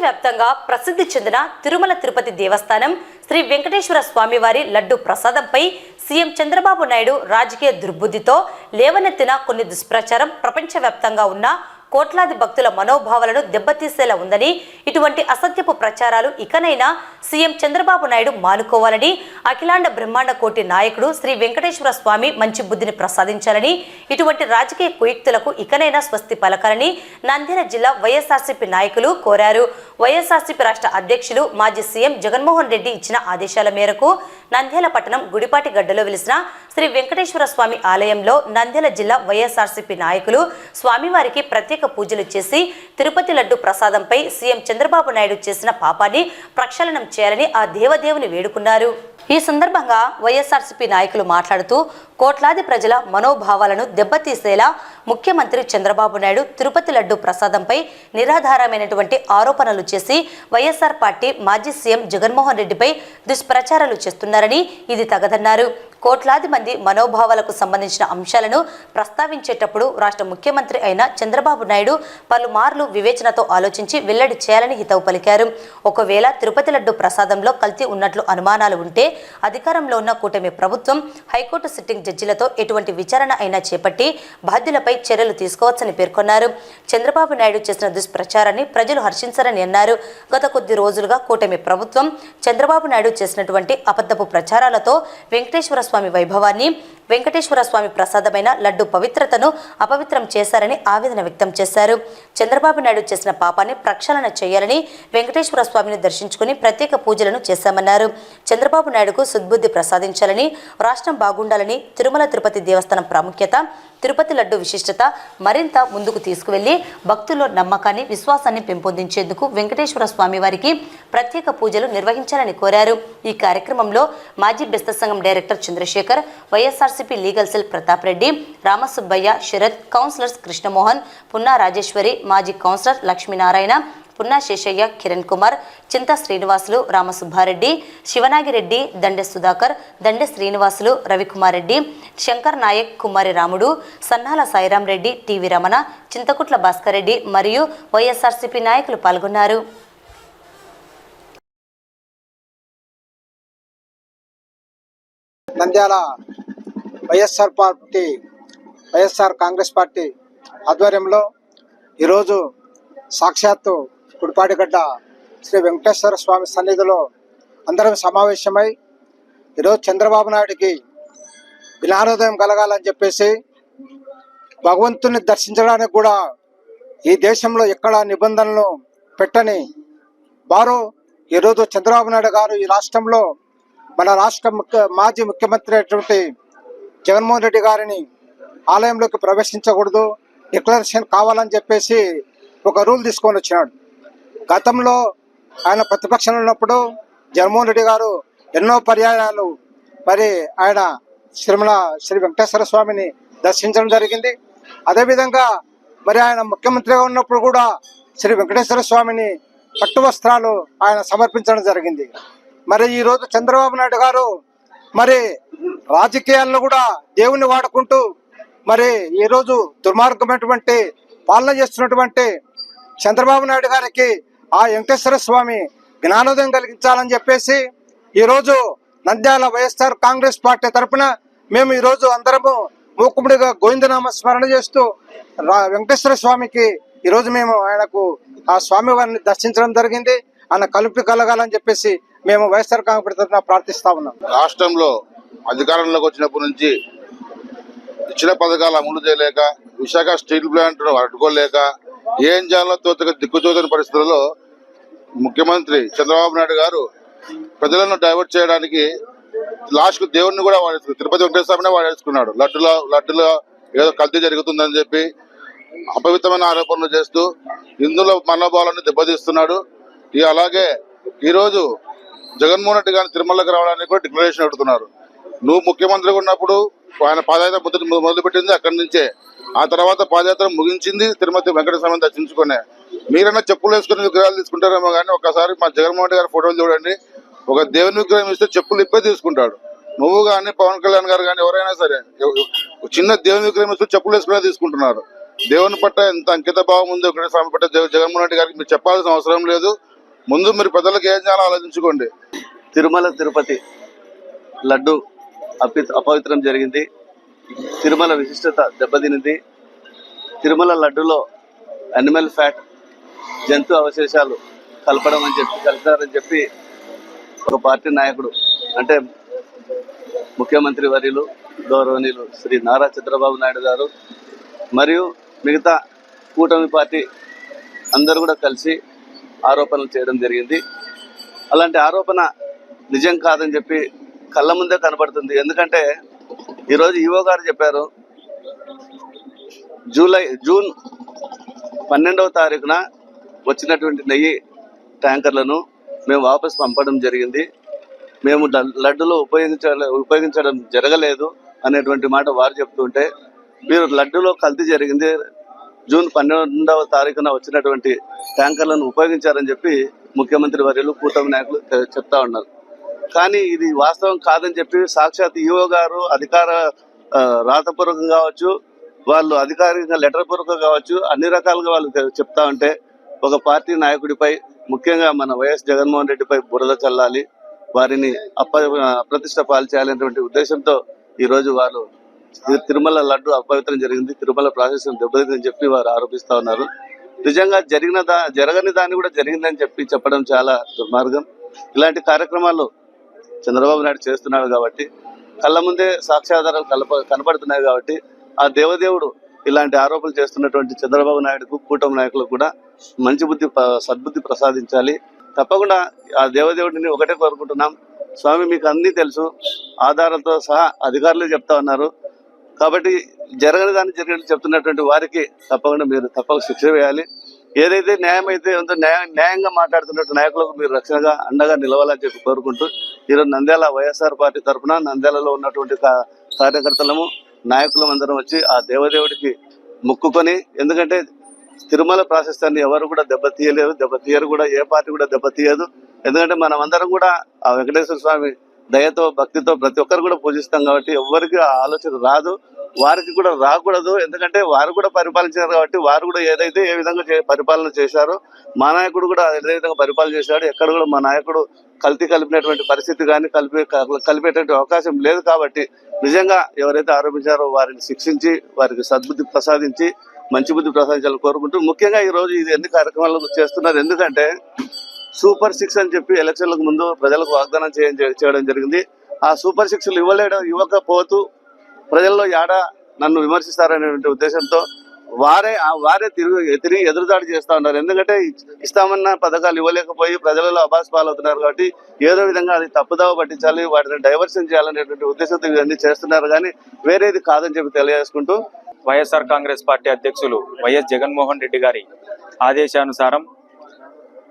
ప్రపంచవ్యాప్తంగా ప్రసిద్ధి చెందిన తిరుమల తిరుపతి దేవస్థానం శ్రీ వెంకటేశ్వర స్వామివారి లడ్డు ప్రసాదంపై సీఎం చంద్రబాబు నాయుడు రాజకీయ దుర్బుద్ధితో లేవనెత్తిన కొన్ని దుష్ప్రచారం ప్రపంచవ్యాప్తంగా ఉన్న కోట్లాది భక్తుల మనోభావాలను దెబ్బతీసేలా ఉందని ఇటువంటి అసత్యపు ప్రచారాలు ఇకనైనా సీఎం చంద్రబాబు నాయుడు మానుకోవాలని అఖిలాండ బ్రహ్మాండ కోటి నాయకుడు శ్రీ వెంకటేశ్వర స్వామి మంచి బుద్ధిని ప్రసాదించాలని ఇటువంటి రాజకీయ కుయుక్తులకు ఇకనైనా స్వస్తి పలకాలని నంద్యాల జిల్లా వైఎస్ఆర్సీపీ నాయకులు కోరారు. వైఎస్ఆర్సీపీ రాష్ట్ర అధ్యక్షులు మాజీ సీఎం జగన్మోహన్ రెడ్డి ఇచ్చిన ఆదేశాల మేరకు నంద్యాల పట్టణం గుడిపాటి గడ్డలో వెలిసిన శ్రీ వెంకటేశ్వర స్వామి ఆలయంలో నంద్యాల జిల్లా వైఎస్ఆర్సీపీ నాయకులు స్వామివారికి ప్రత్యేక ప్రత్యేక పూజలు చేసి తిరుపతి లడ్డు ప్రసాదంపై సీఎం చంద్రబాబు నాయుడు చేసిన పాపాన్ని ప్రక్షాళనం చేయాలని ఆ దేవదేవుని వేడుకున్నారు. ఈ సందర్భంగా వైఎస్ఆర్సీపీ నాయకులు మాట్లాడుతూ కోట్లాది ప్రజల మనోభావాలను దెబ్బతీసేలా ముఖ్యమంత్రి చంద్రబాబు నాయుడు తిరుపతి లడ్డు ప్రసాదంపై నిరాధారమైనటువంటి ఆరోపణలు చేసి వైఎస్ఆర్ పార్టీ మాజీ సీఎం జగన్మోహన్ రెడ్డిపై దుష్ప్రచారాలు చేస్తున్నారని ఇది తగదన్నారు. కోట్లాది మంది మనోభావాలకు సంబంధించిన అంశాలను ప్రస్తావించేటప్పుడు రాష్ట్ర ముఖ్యమంత్రి అయిన చంద్రబాబు నాయుడు పలుమార్లు వివేచనతో ఆలోచించి వెల్లడి చేయాలని హితవు పలికారు. ఒకవేళ తిరుపతి లడ్డు ప్రసాదంలో కల్తీ ఉన్నట్లు అనుమానాలు ఉంటే అధికారంలో ఉన్న కూటమి ప్రభుత్వం హైకోర్టు సిట్టింగ్ జడ్జిలతో ఎటువంటి విచారణ అయినా చేపట్టి బాధ్యులపై చర్యలు తీసుకోవచ్చని పేర్కొన్నారు. చంద్రబాబు నాయుడు చేసిన దుష్ప్రచారాన్ని ప్రజలు హర్షించరని అన్నారు. గత కొద్ది రోజులుగా కూటమి ప్రభుత్వం చంద్రబాబు నాయుడు చేసినటువంటి అబద్ధపు ప్రచారాలతో వెంకటేశ్వర స్వామి వైభవాన్ని వెంకటేశ్వర స్వామి ప్రసాదమైన లడ్డు పవిత్రతను అపవిత్రం చేశారని ఆవేదన వ్యక్తం చేశారు. చంద్రబాబు నాయుడు చేసిన పాపాన్ని ప్రక్షాళన చేయాలని వెంకటేశ్వర స్వామిని దర్శించుకుని ప్రత్యేక పూజలను చేశామన్నారు. చంద్రబాబు నాయుడుకు సుద్బుద్ధి ప్రసాదించాలని రాష్ట్రం బాగుండాలని తిరుమల తిరుపతి దేవస్థానం ప్రాముఖ్యత తిరుపతి లడ్డు విశిష్టత మరింత ముందుకు తీసుకువెళ్ళి భక్తుల్లో నమ్మకాన్ని విశ్వాసాన్ని పెంపొందించేందుకు వెంకటేశ్వర స్వామి వారికి ప్రత్యేక పూజలు నిర్వహించాలని కోరారు. ఈ కార్యక్రమంలో మాజీ బెస్త సంఘం director Chandrasekhar YSR YSRCP legal cell Pratap Reddy Ramasubbaiah Sarath councillors Krishnamohan Punna Rajeswari మాజీ కౌన్సిలర్ లక్ష్మీనారాయణ పున్నా శేషయ్య కిరణ్ కుమార్ చింత శ్రీనివాసులు రామసుబ్బారెడ్డి శివనాగిరెడ్డి దండె సుధాకర్ దండె శ్రీనివాసులు రవికుమార్ రెడ్డి శంకర్ నాయక్ కుమారి రాముడు సన్నాల సాయిరాం రెడ్డి టీవీ రమణ చింతకుట్ల భాస్కర్ రెడ్డి మరియు వైఎస్ఆర్సీపీ నాయకులు పాల్గొన్నారు. Nandyal YSR party YSR Congress party ఆధ్వర్యంలో ఈరోజు సాక్షాత్తు గుడిపాటిగడ్డ శ్రీ వెంకటేశ్వర స్వామి సన్నిధిలో అందరం సమావేశమై ఈరోజు చంద్రబాబు నాయుడికి జ్ఞానోదయం కలగాలని చెప్పేసి భగవంతుని దర్శించడానికి కూడా ఈ దేశంలో ఎక్కడ నిబంధనలు పెట్టని వారు ఈరోజు చంద్రబాబు నాయుడు గారు ఈ రాష్ట్రంలో మన రాష్ట్ర ముఖ్య మాజీ ముఖ్యమంత్రి అయినటువంటి జగన్మోహన్ రెడ్డి గారిని ఆలయంలోకి ప్రవేశించకూడదు డిక్లరేషన్ కావాలని చెప్పేసి ఒక రూల్ తీసుకొని వచ్చినాడు. గతంలో ఆయన ప్రతిపక్షంలో ఉన్నప్పుడు జగన్మోహన్ రెడ్డి గారు ఎన్నో పర్యాయాలు మరి ఆయన తిరుమల శ్రీ వెంకటేశ్వర స్వామిని దర్శించడం జరిగింది. అదేవిధంగా మరి ఆయన ముఖ్యమంత్రిగా ఉన్నప్పుడు కూడా శ్రీ వెంకటేశ్వర స్వామిని పట్టు వస్త్రాలు ఆయన సమర్పించడం జరిగింది. మరి ఈరోజు చంద్రబాబు నాయుడు గారు మరి రాజకీయాల్లో కూడా దేవుని వాడుకుంటూ మరి ఈ రోజు దుర్మార్గమైనటువంటి పాలన చేస్తున్నటువంటి చంద్రబాబు నాయుడు గారికి ఆ వెంకటేశ్వర స్వామి జ్ఞానోదయం కలిగించాలని చెప్పేసి ఈ రోజు నంద్యాల వైఎస్ఆర్ కాంగ్రెస్ పార్టీ తరపున మేము ఈ రోజు అందరము మూకుముడిగా గోవిందనామ స్మరణ చేస్తూ రా- వెంకటేశ్వర స్వామికి ఈ రోజు మేము ఆయనకు ఆ స్వామి వారిని దర్శించడం జరిగింది. ఆయన కలుపు కలగాలని చెప్పేసి మేము వైఎస్ఆర్ కాంగ్రెస్ తరఫున ప్రార్థిస్తా ఉన్నాం. రాష్ట్రంలో అధికారంలోకి వచ్చినప్పటి నుంచి ఇచ్చిన పథకాలు అమలు చేయలేక విశాఖ స్టీల్ ప్లాంట్ అడ్డుకోలేక ఏం చేయాలో తోచక దిక్కుచోదని పరిస్థితుల్లో ముఖ్యమంత్రి చంద్రబాబు నాయుడు గారు ప్రజలను డైవర్ట్ చేయడానికి లాస్ట్ దేవుడిని కూడా వాడేసుకున్నాడు తిరుపతి వెంకటేశ్వర వాడేసుకున్నాడు లడ్డులో లడ్డులో ఏదో కల్తీ జరుగుతుందని చెప్పి అపవిత్రమైన ఆరోపణలు చేస్తూ హిందువుల మనోభావాలను దెబ్బతీస్తున్నాడు. ఇక అలాగే ఈరోజు జగన్మోహన్ రెడ్డి గారిని తిరుమలకి రావడానికి కూడా డిక్లరేషన్ పెడుతున్నారు. నువ్వు ముఖ్యమంత్రిగా ఉన్నప్పుడు ఆయన పాదయాత్ర మొదటి మొదలు పెట్టింది అక్కడి నుంచే. ఆ తర్వాత పాదయాత్ర ముగించింది తిరుమతి వెంకటస్వామిని దర్శించుకునే. మీరన్నా చెప్పులు వేసుకుని విగ్రహాలు తీసుకుంటారేమో కానీ ఒకసారి మా జగన్మోహన్ రెడ్డి గారి ఫోటోలు చూడండి. ఒక దేవుని విగ్రహం ఇస్తే చెప్పులు ఇప్పే తీసుకుంటాడు. నువ్వు కానీ పవన్ కళ్యాణ్ గారు కానీ ఎవరైనా సరే చిన్న దేవుని విగ్రహం ఇస్తే చెప్పులు వేసుకునే తీసుకుంటున్నారు. దేవుని పట్ల ఎంత అంకిత భావం ఉందో వెంకటేశ్వర స్వామి పట్ల జగన్మోహన్ రెడ్డి గారికి మీరు చెప్పాల్సిన అవసరం లేదు. ముందు మీరు ప్రజలకు ఏం చేయాలో ఆలోచించుకోండి. తిరుమల తిరుపతి లడ్డు అపి అపవిత్రం జరిగింది. తిరుమల విశిష్టత దెబ్బతినింది. తిరుమల లడ్డులో అనిమల్ ఫ్యాట్ జంతు అవశేషాలు కలపడం అని చెప్పి కలిపారని చెప్పి ఒక పార్టీ నాయకుడు అంటే ముఖ్యమంత్రి వర్యులు గౌరవనీయులు శ్రీ నారా చంద్రబాబు నాయుడు గారు మరియు మిగతా కూటమి పార్టీ అందరూ కూడా కలిసి ఆరోపణలు చేయడం జరిగింది. అలాంటి ఆరోపణ నిజం కాదని చెప్పి కళ్ళ ముందే కనబడుతుంది. ఎందుకంటే ఈరోజు ఈవో గారు చెప్పారు జూలై జూన్ పన్నెండవ తారీఖున వచ్చినటువంటి నెయ్యి ట్యాంకర్లను మేము వాపస్ పంపడం జరిగింది. మేము లడ్డులో ఉపయోగించ ఉపయోగించడం జరగలేదు అనేటువంటి మాట వారు చెప్తుంటే మీరు లడ్డులో కల్తీ జరిగింది జూన్ పన్నెండవ తారీఖున వచ్చినటువంటి ట్యాంకర్లను ఉపయోగించారని చెప్పి ముఖ్యమంత్రి వర్యులు కూటమి నాయకులు చెప్తా ఉన్నారు. కానీ ఇది వాస్తవం కాదని చెప్పి సాక్షాత్ ఈఓ గారు అధికార రాతపూర్వకం కావచ్చు వాళ్ళు అధికారికంగా లెటర్ పూర్వకం కావచ్చు అన్ని రకాలుగా వాళ్ళు చెప్తా ఉంటే ఒక పార్టీ నాయకుడిపై ముఖ్యంగా మన వైఎస్ జగన్మోహన్ రెడ్డిపై బురద చల్లాలి వారిని అప్ప అప్రతిష్ట పాలు చేయాలనేటువంటి ఉద్దేశంతో ఈ రోజు తిరుమల లడ్డు అపవిత్రం జరిగింది. తిరుమల ప్రాసెస్ దెబ్బతిందని చెప్పి వారు ఆరోపిస్తా ఉన్నారు. నిజంగా జరిగిన దా జరగని దాన్ని కూడా జరిగిందని చెప్పి చెప్పడం చాలా దుర్మార్గం. ఇలాంటి కార్యక్రమాలు చంద్రబాబు నాయుడు చేస్తున్నాడు కాబట్టి కళ్ళ ముందే సాక్ష్యాధారాలు కలప కనపడుతున్నాయి కాబట్టి ఆ దేవదేవుడు ఇలాంటి ఆరోపణలు చేస్తున్నటువంటి చంద్రబాబు నాయుడుకు కూటమి నాయకులకు కూడా మంచి బుద్ధి ప- సద్బుద్ధి ప్రసాదించాలి. తప్పకుండా ఆ దేవదేవుడిని ఒకటే కోరుకుంటున్నాం. స్వామి మీకు అన్నీ తెలుసు. ఆధారాలతో సహా అధికారులు చెప్తా ఉన్నారు. కాబట్టి జరగని దాన్ని జరిగినట్టు చెప్తున్నటువంటి వారికి తప్పకుండా మీరు తప్పక శిక్ష వేయాలి. ఏదైతే న్యాయం అయితే ఉందో న్యాయంగా మాట్లాడుతున్నట్టు నాయకులకు మీరు రక్షణగా అండగా నిలవాలని చెప్పి కోరుకుంటూ ఈరోజు నంద్యాల వైఎస్ఆర్ పార్టీ తరఫున నంద్యాలలో ఉన్నటువంటి కార్యకర్తలము నాయకులం అందరం వచ్చి ఆ దేవదేవుడికి ముక్కుకొని ఎందుకంటే తిరుమల ప్రాశస్త్యాన్ని ఎవరు కూడా దెబ్బతీయలేరు దెబ్బతీయరు కూడా ఏ పార్టీ కూడా దెబ్బతీయదు ఎందుకంటే మనం అందరం కూడా ఆ వెంకటేశ్వర స్వామి దయతో భక్తితో ప్రతి ఒక్కరు కూడా పూజిస్తాం కాబట్టి ఎవరికి ఆలోచన రాదు. వారికి కూడా రాకూడదు. ఎందుకంటే వారు కూడా పరిపాలించారు కాబట్టి వారు కూడా ఏదైతే ఏ విధంగా పరిపాలన చేశారో మా నాయకుడు కూడా అదే విధంగా పరిపాలన చేశాడు ఎక్కడ కూడా మా నాయకుడు కల్తీ కలిపినటువంటి పరిస్థితి కానీ కలిపి కలిపేటువంటి అవకాశం లేదు కాబట్టి నిజంగా ఎవరైతే ఆరోపించారో వారిని శిక్షించి వారికి సద్బుద్ధి ప్రసాదించి మంచి బుద్ధి ప్రసాదించాలని కోరుకుంటూ ముఖ్యంగా ఈ రోజు ఇది ఎన్ని కార్యక్రమాలు చేస్తున్నారు? ఎందుకంటే సూపర్ సిక్స్ అని చెప్పి ఎలక్షన్లకు ముందు ప్రజలకు వాగ్దానం చేయ చేయడం జరిగింది. ఆ సూపర్ సిక్స్లు ఇవ్వలేడం ఇవ్వకపోతూ ప్రజల్లో యాడ నన్ను విమర్శిస్తారనేటువంటి ఉద్దేశంతో వారే ఆ వారే తిరిగి తిరిగి ఎదురుదాడి చేస్తూ ఉన్నారు. ఎందుకంటే ఇస్తామన్న పథకాలు ఇవ్వలేకపోయి ప్రజలలో అబాస్ పాలవుతున్నారు కాబట్టి ఏదో విధంగా అది తప్పుదావ పట్టించాలి వాటిని డైవర్షన్ చేయాలనేటువంటి ఉద్దేశంతో ఇవన్నీ చేస్తున్నారు కానీ వేరేది కాదని చెప్పి తెలియజేసుకుంటూ వైఎస్ఆర్ కాంగ్రెస్ పార్టీ అధ్యక్షులు వైఎస్ జగన్మోహన్ రెడ్డి గారి ఆదేశానుసారం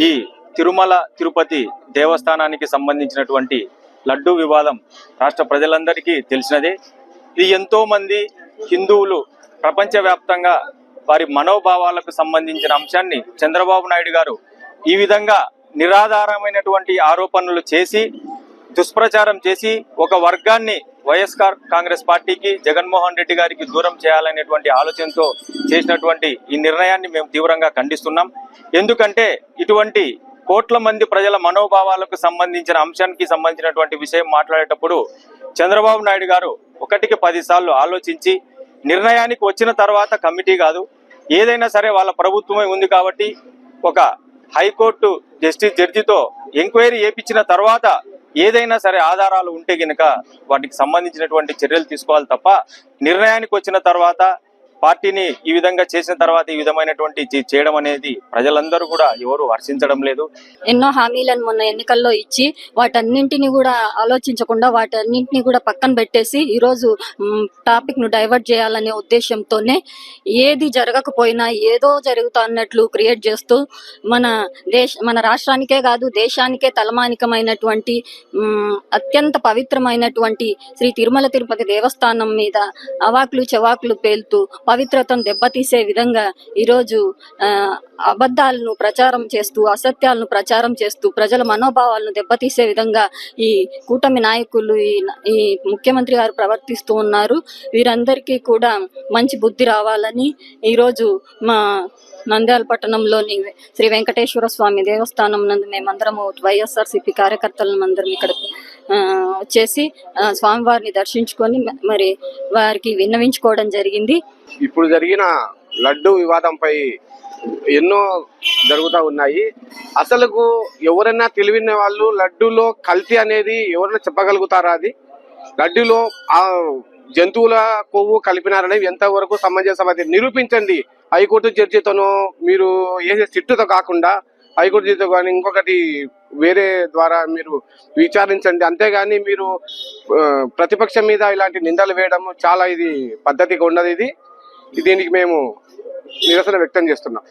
ఈ తిరుమల తిరుపతి దేవస్థానానికి సంబంధించినటువంటి లడ్డూ వివాదం రాష్ట్ర ప్రజలందరికీ తెలిసినదే. ఇది ఎంతోమంది హిందువులు ప్రపంచవ్యాప్తంగా వారి మనోభావాలకు సంబంధించిన అంశాన్ని చంద్రబాబు నాయుడు గారు ఈ విధంగా నిరాధారమైనటువంటి ఆరోపణలు చేసి దుష్ప్రచారం చేసి ఒక వర్గాన్ని వైఎస్ఆర్ కాంగ్రెస్ పార్టీకి జగన్మోహన్ రెడ్డి గారికి దూరం చేయాలనేటువంటి ఆలోచనతో చేసినటువంటి ఈ నిర్ణయాన్ని మేము తీవ్రంగా ఖండిస్తున్నాం. ఎందుకంటే ఇటువంటి కోట్ల మంది ప్రజల మనోభావాలకు సంబంధించిన అంశానికి సంబంధించినటువంటి విషయం మాట్లాడేటప్పుడు చంద్రబాబు నాయుడు గారు ఒకటికి పదిసార్లు ఆలోచించి నిర్ణయానికి వచ్చిన తర్వాత కమిటీ కాదు ఏదైనా సరే వాళ్ళ ప్రభుత్వమే ఉంది కాబట్టి ఒక హైకోర్టు జస్టిస్ జడ్జితో ఎంక్వైరీ చేపించిన తర్వాత ఏదైనా సరే ఆధారాలు ఉంటే గనుక వాటికి సంబంధించినటువంటి చర్యలు తీసుకోవాలి తప్ప నిర్ణయానికి వచ్చిన తర్వాత పార్టీని ఈ విధంగా చేసిన తర్వాత ఈ విధమైనటువంటి చేయడం అనేది ప్రజలందరూ కూడా ఎవరు హర్షించడం లేదు. ఎన్నో హామీలను మొన్న ఎన్నికల్లో ఇచ్చి వాటన్నింటిని కూడా ఆలోచించకుండా వాటన్నింటిని కూడా పక్కన పెట్టేసి ఈరోజు టాపిక్ను డైవర్ట్ చేయాలనే ఉద్దేశంతోనే ఏది జరగకపోయినా ఏదో జరుగుతా అన్నట్లు క్రియేట్ చేస్తూ మన దేశ మన రాష్ట్రానికే కాదు దేశానికే తలమానికమైనటువంటి అత్యంత పవిత్రమైనటువంటి శ్రీ తిరుమల తిరుపతి దేవస్థానం మీద అవాకులు చెవాకులు పేలుతూ పవిత్రతను దెబ్బతీసే విధంగా ఈరోజు ఆ, అబద్ధాలను ప్రచారం చేస్తూ అసత్యాలను ప్రచారం చేస్తూ ప్రజల మనోభావాలను దెబ్బతీసే విధంగా ఈ కూటమి నాయకులు ఈ ముఖ్యమంత్రి గారు ప్రవర్తిస్తూ ఉన్నారు. వీరందరికీ కూడా మంచి బుద్ధి రావాలని ఈరోజు మా నంద్యాల పట్టణంలోని శ్రీ వెంకటేశ్వర స్వామి దేవస్థానం నందు మేమందరము వైఎస్ఆర్సీపీ కార్యకర్తలను అందరం ఇక్కడ వచ్చేసి స్వామివారిని దర్శించుకొని మరి వారికి విన్నవించుకోవడం జరిగింది. ఇప్పుడు జరిగిన లడ్డు వివాదంపై ఎన్నో జరుగుతూ ఉన్నాయి. అసలుకు ఎవరైనా తెలివిన వాళ్ళు లడ్డూలో కల్తీ అనేది ఎవరైనా చెప్పగలుగుతారా అది? లడ్డూలో ఆ జంతువుల కొవ్వు కలిపినారని ఎంతవరకు సమంజసం? అది నిరూపించండి. హైకోర్టు జడ్జితోనో మీరు వేసే సిట్టుతో కాకుండా హైకోర్టు కానీ ఇంకొకటి వేరే ద్వారా మీరు విచారించండి. అంతేగాని మీరు ప్రతిపక్షం మీద ఇలాంటి నిందలు వేయడం చాలా ఇది పద్ధతిగా ఉండదు ఇది. దీనికి మేము నిరసన వ్యక్తం చేస్తున్నాం.